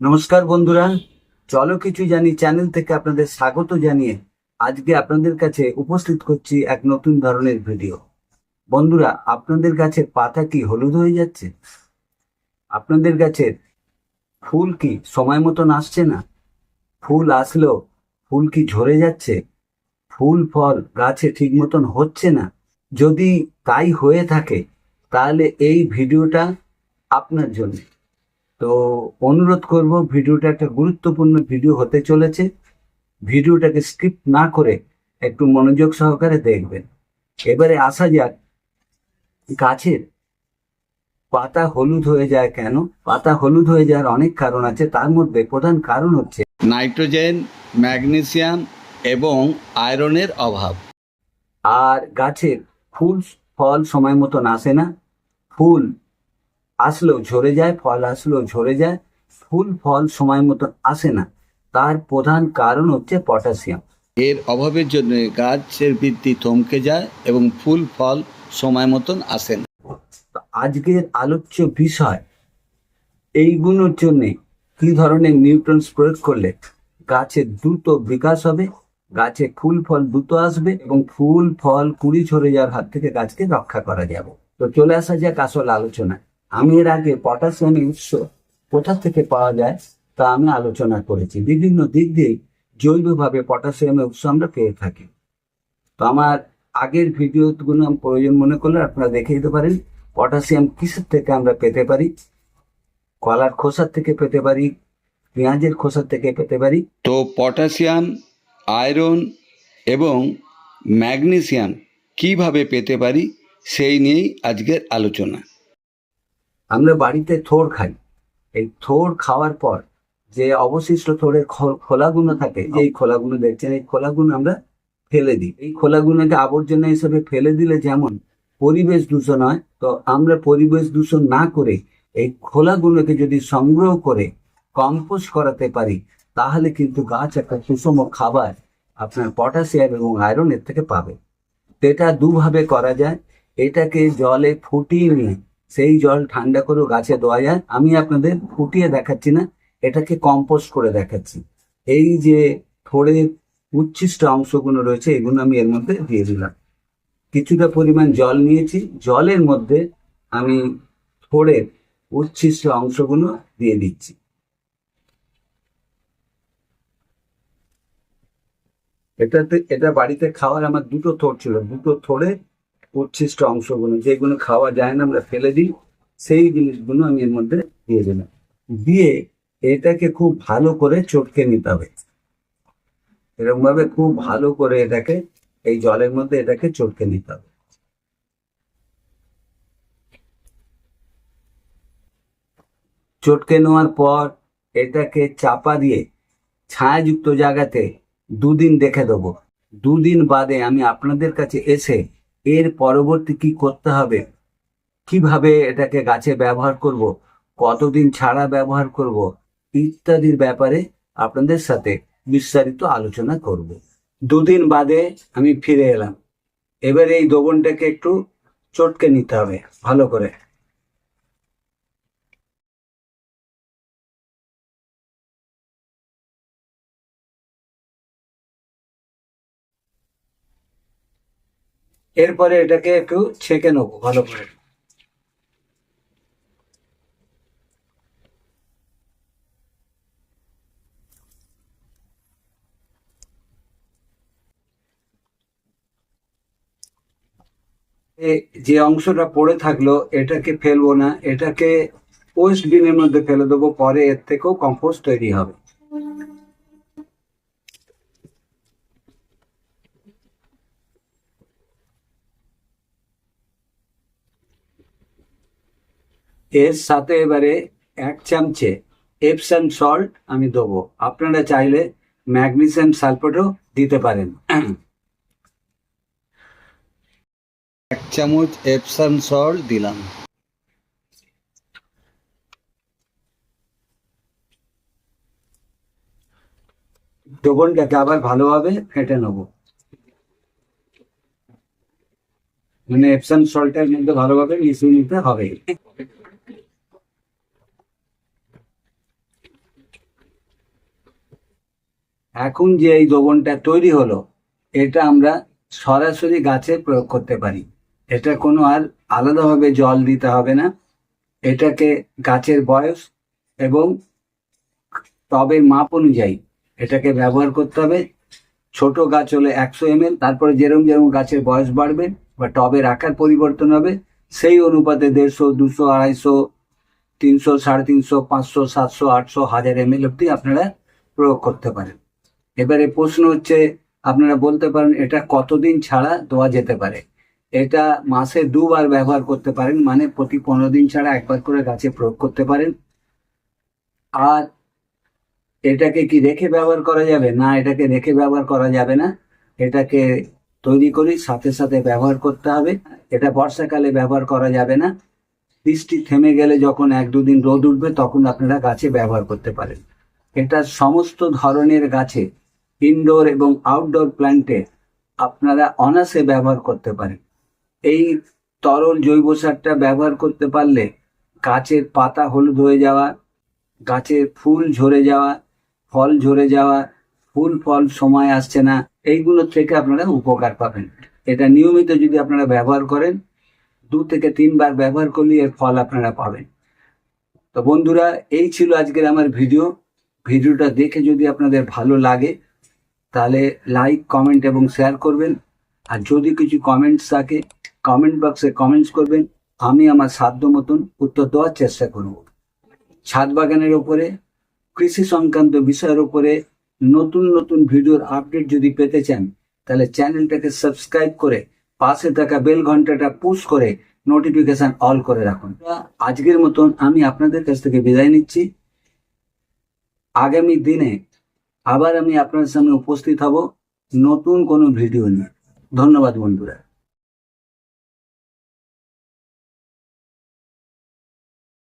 নমস্কার বন্ধুরা, চলো কিছু জানি চ্যানেল থেকে আপনাদের স্বাগত জানিয়ে আজকে আপনাদের কাছে উপস্থিত করছি এক নতুন ধরনের ভিডিও। বন্ধুরা, আপনাদের গাছের পাতা কি হলুদ হয়ে যাচ্ছে? আপনাদের গাছের ফুল কি সময় মতন আসছে না? ফুল আসলেও ফুল কি ঝরে যাচ্ছে? ফুল, ফল, গাছে ঠিক মতন হচ্ছে না? যদি তাই হয়ে থাকে, তাহলে এই ভিডিওটা আপনার জন্য। তো অনুরোধ করব ভিডিওটা একটা গুরুত্বপূর্ণ ভিডিও হতে চলেছে। ভিডিওটাকে স্কিপ না করে একটু মনোযোগ সহকারে দেখবেন। এবারে আসা যাক গাছের পাতা হলুদ হয়ে যায় কেন? পাতা হলুদ হয়ে যাওয়ার অনেক কারণ আছে তার মধ্যে প্রধান কারণ হচ্ছে নাইট্রোজেন ম্যাগনেসিয়াম এবং আয়রনের অভাব। আর গাছের ফুল ফল সময় মতন আসে না। ফুল আসলেও ঝরে যায় ফল আসলেও ঝরে যায় ফুল ফল সময় মতন আসে না। তার প্রধান কারণ হচ্ছে পটাশিয়াম। এর অভাবের জন্য গাছের বৃদ্ধি থমকে যায় এবং ফুল ফল সময় মতন আসে না। তো আজকের আলোচ্য বিষয় এইগুলোর জন্য কি ধরনের নিউট্রন্স প্রয়োগ করলে গাছের দ্রুত বিকাশ হবে গাছে ফুল ফল দ্রুত আসবে এবং ফুল ফল কুড়ি ঝরে যাওয়ার হাত থেকে গাছকে রক্ষা করা যাবে। তো চলে আসা যাক আসল আলোচনায়। আমি এর আগে পটাশিয়ামের উৎস কোথা থেকে পাওয়া যায় তা আমি আলোচনা করেছি। বিভিন্ন দিক দিয়ে জৈবভাবে পটাশিয়ামের উৎস আমরা পেয়ে থাকি। তো আমার আগের ভিডিওগুলো আমি প্রয়োজন মনে করলে আপনারা দেখে দিতে পারেন, পটাশিয়াম কিসের থেকে আমরা পেতে পারি? কলার খোসার থেকে পেতে পারি, পেঁয়াজের খোসার থেকে পেতে পারি। তো পটাশিয়াম, আয়রন এবং ম্যাগনেসিয়াম কীভাবে পেতে পারি সেই নিয়েই আজকের আলোচনা। আমরা বাড়িতে থোড় খাই। এই থোড় খাওয়ার পর যে অবশিষ্ট থোড়ের খ- খোলাগুলো থাকে, যে এই খোলাগুলো দেখছেন, এই খোলাগুলো আমরা ফেলে দিই। এই খোলাগুলোকে আবর্জনা হিসেবে ফেলে দিলে যেমন পরিবেশ দূষণ হয়, তো আমরা পরিবেশ দূষণ না করে এই খোলাগুলোকে যদি সংগ্রহ করে কম্পোস্ট করাতে পারি, তাহলে কিন্তু গাছ একটা সুষম খাবার আপনার পটাশিয়াম এবং আয়রন এর থেকে পাবে। এটা দুভাবে করা যায়। এটাকে জলে ফুটিয়ে নিয়ে সেই জল ঠান্ডা করেও গাছে দেওয়া যায়। আমি আপনাদের ফুটিয়ে দেখাচ্ছি না, এটাকে কম্পোস্ট করে দেখাচ্ছি। এই যে থোড়ের উচ্ছিষ্ট অংশগুলো রয়েছে, এগুলো আমি এর মধ্যে দিয়ে দিলাম। কিছুটা পরিমাণ জল নিয়েছি। জলের মধ্যে আমি থোড়ের উচ্ছিষ্ট অংশগুলো দিয়ে দিচ্ছি। এটাতে, এটা বাড়িতে খাওয়ার আমার দুটো থোড় ছিল। দুটো থোড়ে উচ্ছিষ্ট অংশগুলো যেগুলো খাওয়া যায় না, আমরা ফেলে দিই, সেই জিনিসগুলো আমি এর মধ্যে দিয়ে দিলাম। দিয়ে এটাকে খুব ভালো করে চটকে নিতে হবে। এরকম ভাবে খুব ভালো করে এটাকে, এই জলের মধ্যে এটাকে চটকে নিতে হবে। চটকে নেওয়ার পর এটাকে চাপা দিয়ে ছায়াযুক্ত জায়গাতে দুদিন দেখে দেবো। দুদিন বাদে আমি আপনাদের কাছে এসে এর পরবর্তী কি করতে হবে? কীভাবে এটাকে গাছে ব্যবহার করব? কতদিন ছাড়া ব্যবহার করব? ইত্যাদির ব্যাপারে আপনাদের সাথে বিস্তারিত আলোচনা করব। দুদিন বাদে আমি ফিরে এলাম। এবার এই দোবনটাকে একটু চটকে নিতে হবে, ভালো করে। এরপরে এটাকে একটু ছেঁকে নেব, ভালো করে। যে অংশটা পড়ে থাকল, এটাকে ফেলব না, এটাকে পোস্ট বিনের মধ্যে ফেলে দেবো, পরে এর থেকেও কম্পোস্ট তৈরি হবে। এর সাথে এবারে এক চামচে এপসাম সল্ট আমি দেবো। আপনারা চাইলে ম্যাগনেসিয়াম সালফেটও দিতে পারেন। এক চামচ এপসাম সল্ট দিলাম। দ্রবণটাকে আবার ভালোভাবে ফেটে নেব। মানে এপসাম সল্টের মধ্যে ভালোভাবে মিশিয়ে নিতে হবে। এখন যে এই দ্রবণটা তৈরি হলো, এটা আমরা সরাসরি গাছে প্রয়োগ করতে পারি। এটা কোনো আর আলাদাভাবে জল দিতে হবে না। এটাকে গাছের বয়স এবং টবের মাপ অনুযায়ী এটাকে ব্যবহার করতে হবে। ছোট গাছ হলে একশো এম তারপরে যেরকম যেরকম গাছের বয়স বাড়বে বা টবের আকার পরিবর্তন হবে, সেই অনুপাতে দেড়শো, দুশো, আড়াইশো, তিনশো, সাড়ে তিনশো, পাঁচশো, সাতশো, আটশো, হাজার এম এল অব্দি আপনারা প্রয়োগ করতে পারেন। এবারে প্রশ্ন হচ্ছে, আপনারা বলতে পারেন এটা কতদিন ছাড়া দেওয়া যেতে পারে? এটা মাসে দুবার ব্যবহার করতে পারেন মানে প্রতি পনেরো দিন ছাড়া একবার করে গাছে প্রয়োগ করতে পারেন। আর এটাকে কি রেখে ব্যবহার করা যাবে? না, এটাকে রেখে ব্যবহার করা যাবে না। এটাকে তৈরি করি সাথে সাথে ব্যবহার করতে হবে। এটা বর্ষাকালে ব্যবহার করা যাবে না। বৃষ্টি থেমে গেলে যখন এক দুদিন রোদ উঠবে, তখন আপনারা গাছে ব্যবহার করতে পারেন। এটা সমস্ত ধরনের গাছে ইনডোর এবং আউটডোর প্ল্যান্টে আপনারা অনাসে ব্যবহার করতে পারেন। এই তরল জৈব সারটা ব্যবহার করতে পারলে গাছের পাতা হলুদ হয়ে যাওয়া, গাছের ফুল ঝরে যাওয়া, ফল ঝরে যাওয়া, ফুল ফল সময় আসছে না, এইগুলো থেকে আপনারা উপকার পাবেন। এটা নিয়মিত যদি আপনারা ব্যবহার করেন, দু থেকে তিনবার ব্যবহার করলে এর ফল আপনারা পাবেন। তো বন্ধুরা, এই ছিল আজকের আমার ভিডিও। ভিডিওটা দেখে যদি আপনাদের ভালো লাগে তাহলে লাইক কমেন্ট এবং শেয়ার করবেন। আর যদি কিছু কমেন্টস থাকে কমেন্ট বক্সে কমেন্টস করবেন। আমি আমার সাধ্য মতন উত্তর দেওয়ার চেষ্টা করব। ছাদ বাগানের ওপরে, কৃষি সংক্রান্ত বিষয়ের উপরে নতুন নতুন ভিডিওর আপডেট যদি পেতে চান, তাহলে চ্যানেলটাকে সাবস্ক্রাইব করে পাশে থাকা বেল ঘন্টাটা পুশ করে নোটিফিকেশন অল করে রাখুন। আজকের মতন আমি আপনাদের কাছ থেকে বিদায় নিচ্ছি। আগামী দিনে আবার আমি আপনার সামনে উপস্থিত হব। নতুন কোনো ভিডিও নিয়ে। ধন্যবাদ বন্ধুরা।